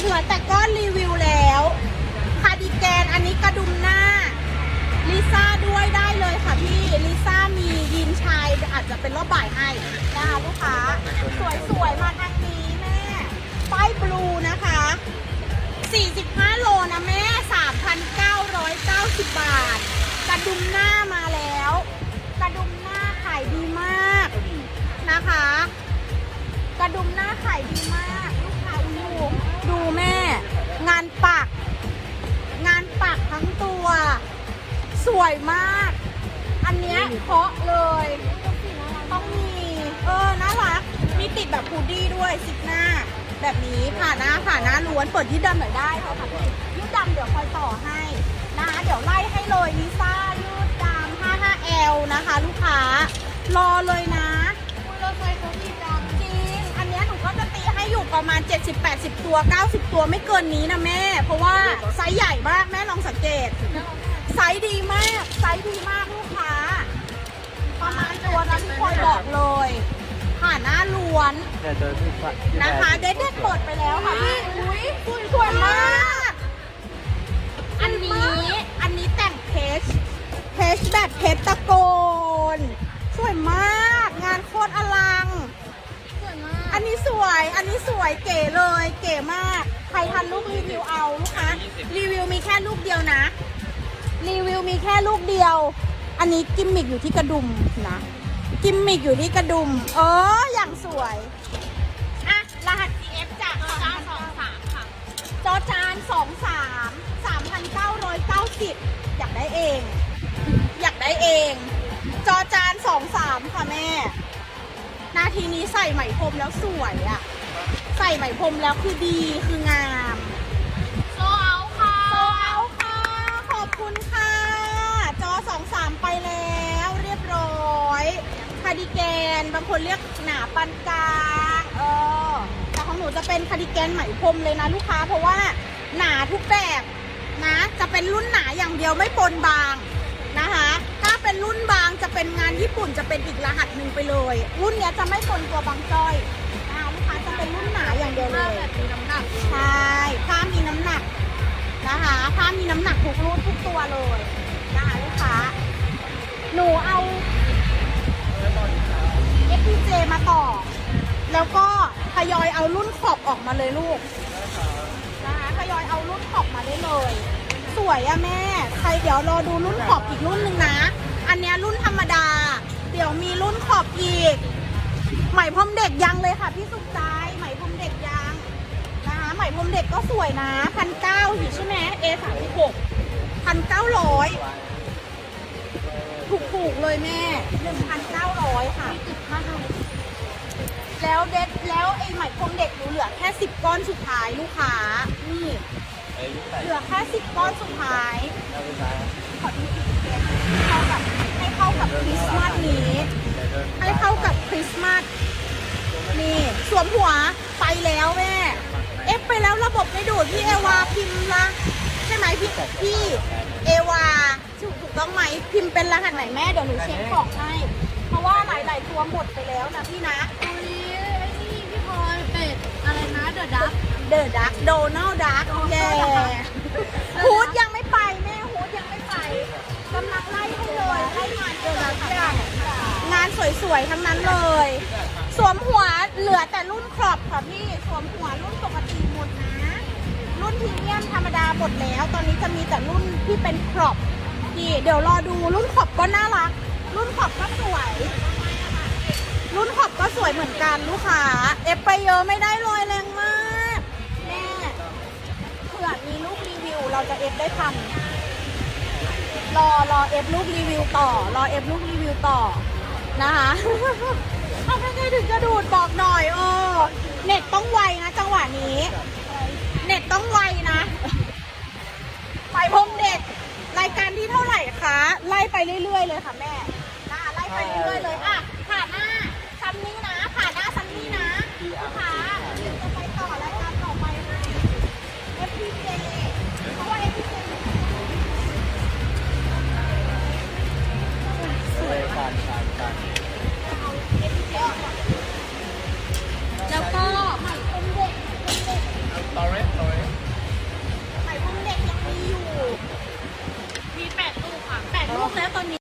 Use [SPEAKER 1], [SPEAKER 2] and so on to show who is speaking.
[SPEAKER 1] เหลือแต่ก้อนรีวิวแล้วคาร์ดิแกนอันนี้กระดุมหน้าลิซ่าด้วยได้เลยค่ะพี่ลิซ่ามียีนชายอาจจะเป็นรอบบ่ายให้นะคะลูกค้า สวยๆ มาทางนี้แม่ป้ายบลูนะคะ 45 โลนะแม่ 3,990 บาท กระดุมหน้ามาแล้ว กระดุมหน้าขายดีมากนะคะ กระดุมหน้าขายดีมากานปัก งานปักทั้งตัว สวยมาก อันเนี้ยเคาะเลย ต้องมี เออน่ารัก มีติดแบบพูดดี้ด้วยซิกหน้า แบบนี้ผ่าหน้าผ่าหน้าล้วนเปิดยืดดำหน่อยได้ค่ะค่ะพี่ยืดดำเดี๋ยวคอยต่อให้นะคะเดี๋ยวไล่ให้เลยลิซ่ายืดดำ 55L นะคะ ลูกค้ารอเลยนะ
[SPEAKER 2] เราเคยเข
[SPEAKER 1] ประมาณ 70-80 ตัว 90 ตัวไม่เกินนี้นะแม่ เพราะว่าไซส์ใหญ่มากแม่ลองสังเกต ไซส์ดีมาก ไซส์ดีมากลูกค้า ประมาณตัวนั้นที่คอยบอกเลยผ่าหน้าล้วน
[SPEAKER 3] เดี๋ยวเดินที่ฝั่งที่
[SPEAKER 1] นะคะ เด็ดเด็ดเปิดไปแล้วค่ะพี่อุ้ยสวยสวย สวยเก๋เลย เก๋มาก ใครทันลูกรีวิวเอาลูกค้ารีวิวมีแค่ลูกเดียวนะ รีวิวมีแค่ลูกเดียว อันนี้กิมมิกอยู่ที่กระดุมนะ กิมมิกอยู่ที่กระดุม เอออย่างสวยอะรหัส GF จาก
[SPEAKER 2] เก้านสองสามค่ะ
[SPEAKER 1] จอจาน23 3,990อยากได้เอง อยากได้เอง จอจาน23ค่ะแม่ นาทีนี้ใส่ไหมพรมแล้วสวยอะ ใส่ไหมพรมแล้วคือดีคืองาม
[SPEAKER 2] โซเอาค่ะ
[SPEAKER 1] โซเอาค่ะ ขอบคุณค่ะ จอ23ไปแล้วเรียบร้อยคาร์ดิแกนบางคนเรียกหนาปานกลางเออแต่ของหนูจะเป็นคาร์ดิแกนไหมพรมเลยนะลูกค้า เพราะว่าหนาทุกแบบนะ จะเป็นรุ่นหนาอย่างเดียวไม่ปนบางนะคะ ถ้าเป็นรุ่นบางจะเป็นงานญี่ปุ่นจะเป็นอีกรหัสหนึ่งไปเลย รุ่นเนี้ยจะไม่ปนตัวบางจ้อย เป็นรุ่นหนาอย่างเดียวเล
[SPEAKER 2] ยมีน้ำหนัก
[SPEAKER 1] ใช่ผ้ามีน้ำหนักนะคะผ้ามีน้ำหนักทุกรูปทุกตัวเลยนะคะลูกค้าหนูเอา FPJ มาต่อ แล้วก็ทยอยเอารุ่นขอบออกมาเลยลูกนะคะทยอยเอารุ่นขอบมาได้เลย สวยอะแม่ ใครเดี๋ยวรอดูรุ่นขอบอีกรุ่นหนึ่งนะ อันเนี้ยรุ่นธรรมดา เดี๋ยวมีรุ่นขอบอีกไหม่พร้อมเด็กยังเลยค่ะพี่สุขใจ ไหมพรมเด็กยังนะคะไหมพรมเด็กก็สวยนะพันเก้าอยู่ใช่ไหม A สามสิบหกพันเก้าร้อยถูกๆเลยแม่หนึ่งพันเก้าร้อยค่ะ
[SPEAKER 2] ติดผ้าท
[SPEAKER 1] แล้วเด็ดแล้วไอ้ไหมพรมเด็กหนูเหลือแค่สิบก้อนสุดท้ายลูกค้านี่เหลือแค่สิบก้อนสุดท้าย
[SPEAKER 3] เอาไปซ้าย
[SPEAKER 1] ขอดูอีก
[SPEAKER 3] ว
[SPEAKER 1] มหัวไปแล้วแม่ เอฟไปแล้วระบบไม่ดูดพี่เอวาพิมพ์ละใช่ไหมพี่พี่เอวาถูกถูกต้องไหมพิมพ์เป็นรหัสไหนแม่เดี๋ยวหนูเช็คของให้เพราะว่าหลายๆตัวหมดไปแล้วนะพี่นะำ
[SPEAKER 2] อุ้ยไอ้นี่พี่พลอยเป็ดอะไรนะเดอะดัก
[SPEAKER 1] เดอะดักโดนัลดักแย่ฮูดยังไม่ไปแม่ฮูดยังไม่ไปกำลังไล่ให้เลยไล่งานเจอแล้วค่ะงานสวยๆทั้งนั้นเลย สวมหัวเหลือแต่รุ่นครอบค่ะพี่ สวมหัวรุ่นปกติหมดนะ รุ่นพรีเมียมธรรมดาหมดแล้ว ตอนนี้จะมีแต่รุ่นที่เป็นครอบพี่เดี๋ยวรอดูรุ่นขอบก็น่ารัก รุ่นขอบก็สวย รุ่นขอบก็สวยเหมือนกันลูกค้า เอฟไปเยอะไม่ได้เลยแรงมากแม่เผื่อมีลูกรีวิวเราจะเอฟได้ทันรอรอเอฟลูกรีวิวต่อ รอเอฟลูกรีวิวต่อนะคะ ไงถึงจะดูดบอกหน่อยเออเน็ตต้องไวนะจังหวะนี้ เน็ตต้องไวนะไปพงเด็กรายการที่เท่าไหร่คะ ไล่ไปเรื่อยๆเลยค่ะแม่นะไล่ไปเรื่อย